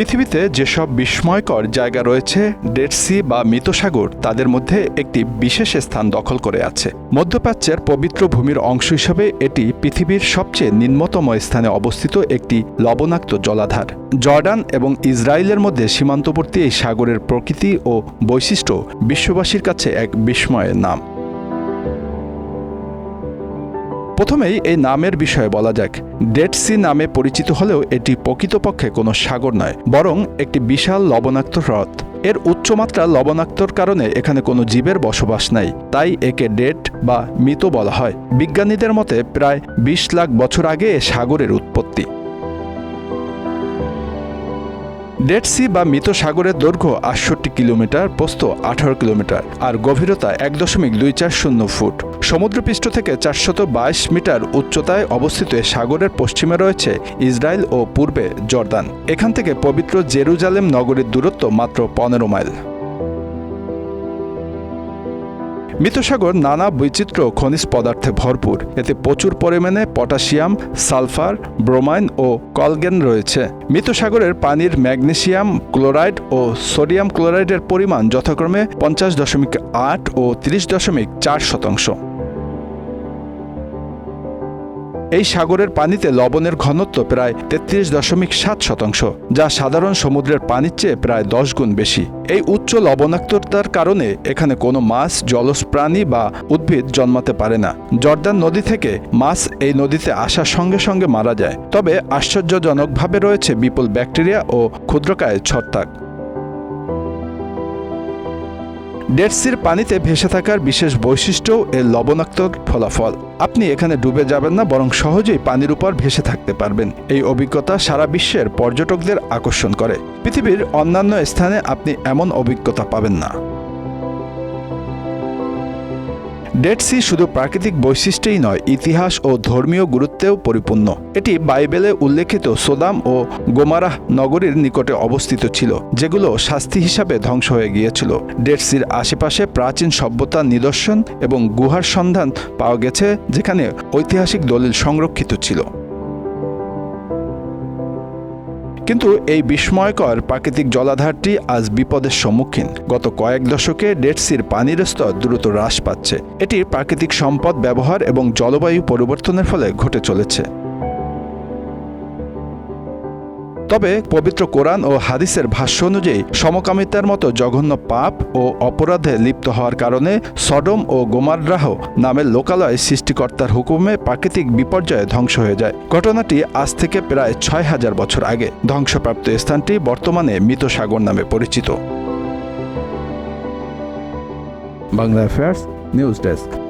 পৃথিবীতে যেসব বিস্ময়কর জায়গা রয়েছে, ডেড সি বা মৃতসাগর, তাদের মধ্যে একটি বিশেষ স্থান দখল করে আছে। মধ্যপ্রাচ্যের পবিত্র ভূমির অংশ হিসেবে এটি পৃথিবীর সবচেয়ে নিম্নতম স্থানে অবস্থিত একটি লবণাক্ত জলাধার। জর্ডান এবং ইসরায়েলের মধ্যে সীমান্তবর্তী এই সাগরের প্রকৃতি ও বৈশিষ্ট্য বিশ্ববাসীর কাছে এক বিস্ময়ের নাম। প্রথমেই এই নামের বিষয়ে বলা যাক। ডেড সি নামে পরিচিত হলেও এটি প্রকৃতপক্ষে কোনো সাগর নয়, বরং একটি বিশাল লবণাক্ত হ্রদ। এর উচ্চমাত্রা লবণাক্তর কারণে এখানে কোনো জীবের বসবাস নাই, তাই একে ডেট বা মৃত বলা হয়। বিজ্ঞানীদের মতে প্রায় বিশ লাখ বছর আগে এ সাগরের উৎপত্তি। ডেড সি বা মৃত সাগরের দৈর্ঘ্য আটষট্টি কিলোমিটার, প্রস্থ আঠারো কিলোমিটার আর গভীরতা এক দশমিক দুই চার শূন্য ফুট। সমুদ্রপৃষ্ঠ থেকে চারশত বাইশ মিটার উচ্চতায় অবস্থিত সাগরের পশ্চিমে রয়েছে ইসরায়েল ও পূর্বে জর্দান। এখান থেকে পবিত্র জেরুজালেম নগরীর দূরত্ব মাত্র পনেরো মাইল। মৃতসাগর নানা বৈচিত্র্য খনিজ পদার্থে ভরপুর। এতে প্রচুর পরিমাণে পটাশিয়াম, সালফার, ব্রোমাইন ও কলগেন রয়েছে। মৃতসাগরের পানির ম্যাগনেশিয়াম ক্লোরাইড ও সোডিয়াম ক্লোরাইডের পরিমাণ যথাক্রমে পঞ্চাশ দশমিক আট ও তিরিশ দশমিক চার শতাংশ। এই সাগরের পানিতে লবণের ঘনত্ব প্রায় তেত্রিশ দশমিক সাত শতাংশ, যা সাধারণ সমুদ্রের পানির চেয়ে প্রায় দশ গুণ বেশি। এই উচ্চ লবণাক্ততার কারণে এখানে কোনো মাছ, জলজ প্রাণী বা উদ্ভিদ জন্মাতে পারে না। জর্দান নদী থেকে মাছ এই নদীতে আসার সঙ্গে সঙ্গে মারা যায়। তবে আশ্চর্যজনকভাবে রয়েছে বিপুল ব্যাকটেরিয়া ও ক্ষুদ্রকায় ছত্রাক। ডেডসির পানিতে ভেসে থাকার বিশেষ বৈশিষ্ট্য এর লবণাক্ত ফলাফল। আপনি এখানে ডুবে যাবেন না, বরং সহজেই পানির উপর ভেসে থাকতে পারবেন। এই অভিজ্ঞতা সারা বিশ্বের পর্যটকদের আকর্ষণ করে। পৃথিবীর অন্যান্য স্থানে আপনি এমন অভিজ্ঞতা পাবেন না। ডেড সি শুধু প্রাকৃতিক বৈশিষ্ট্যেই নয়, ইতিহাস ও ধর্মীয় গুরুত্বেও পরিপূর্ণ। এটি বাইবেলে উল্লেখিত সোদাম ও গোমারাহ নগরীর নিকটে অবস্থিত ছিল, যেগুলো শাস্তি হিসাবে ধ্বংস হয়ে গিয়েছিল। ডেড সির আশেপাশে প্রাচীন সভ্যতার নিদর্শন এবং গুহার সন্ধান পাওয়া গেছে, যেখানে ঐতিহাসিক দলিল সংরক্ষিত ছিল। কিন্তু এই বিস্ময়কর প্রাকৃতিক জলাধারটি আজ বিপদের সম্মুখীন। গত কয়েক দশকে ডেড সির পানির স্তর দ্রুত হ্রাস পাচ্ছে। এটি প্রাকৃতিক সম্পদ ব্যবহার এবং জলবায়ু পরিবর্তনের ফলে ঘটে চলেছে। তবে পবিত্র কোরআন ও হাদিসের ভাষ্য অনুযায়ী, সমকামিতার মতো জঘন্য পাপ ও অপরাধে লিপ্ত হওয়ার কারণে সডম ও গোমাররাহ নামের লোকালয় সৃষ্টিকর্তার হুকুমে প্রাকৃতিক বিপর্যয়ে ধ্বংস হয়ে যায়। ঘটনাটি আজ থেকে প্রায় ছয় হাজার বছর আগে ধ্বংসপ্রাপ্ত স্থানটি বর্তমানে মৃত সাগর নামে পরিচিত। Bangla affairs news desk.